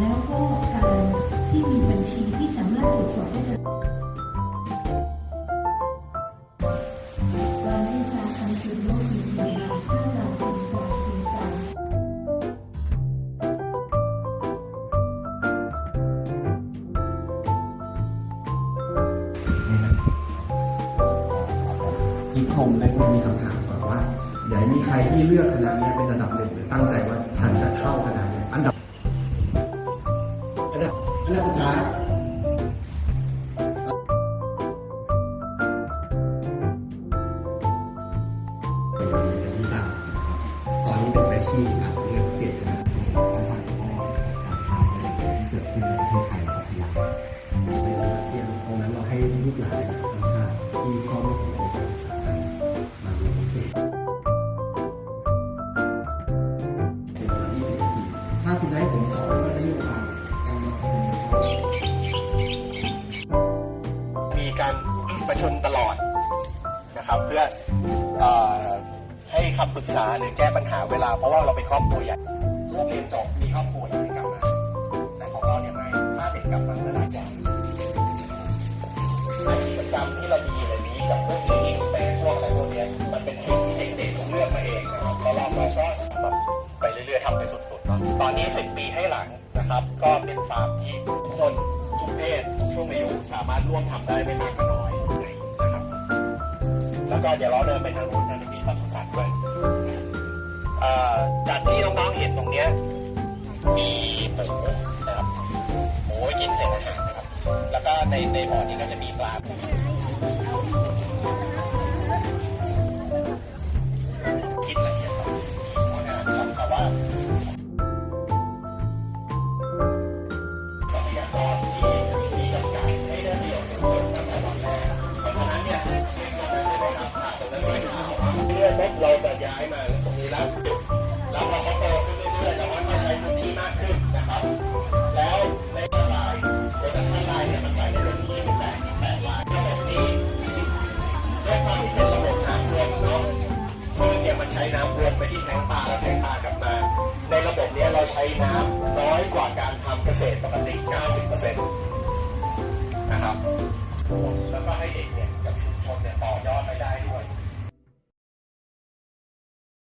แล้วก็การที่มีบัญชีที่สามารถตรวจสอบได้เลยการที่จะทำจุดโลกนี้ถ้าเราเป็การจริงจังอีกผมได้มีคำถามก่อนว่าอยากมีใครที่เลือกคณะนี้เป็นระดับหนึ่งหรือตั้งใจว่าฉันจะเข้าคณะนี้อันดับ หลูกหลานหลายชาติที่เขาไม่ถึงระบบการศึกษาไทยมาเรียนรู้สึกเป็นมา20นาทีถ้าคุณให้ผมสอนก็จะอยู่ว่าการมาของคุณมีการประชุมตลอดนะครับเพื่ออให้คำปรึกษาหรือแก้ปัญหาเวลาเพราะว่าเราเป็นครอบครัวใหญ่ รรมที่เรามีอยู่ในนี้กับพวก living space พวกอะไรพวกเนี้ยมันเป็นสิ่งที่เด็กๆต้องเลือกมาเองนะครับแล้วเราก็แบบไปเรื่อยๆทำไปสุดๆเนาะตอนนี้ 10 ปีให้หลังนะครับ ก็เป็นฟาร์มที่ทุกคนทุกเพศทุกช่วงอายุสามารถร่วมทำได้ไม่มากก็น้อยนะครับ แล้วก็เดี๋ยวเราเดินไปทางนู้นนะมีปศุสัตว์ด้วยเอ่อจากที่น้องๆเห็นตรงเนี้ยมีหมู ในในบ่อนี้ก็จะมีปลา ในระบบเนี้ยเราใช้น้ำน้อยกว่าการทำเกษตรปกติ 90%นะครับ แล้วก็ให้เด็กเนี่ยกับชุมชนเนี่ยต่อยอดไปได้ด้วย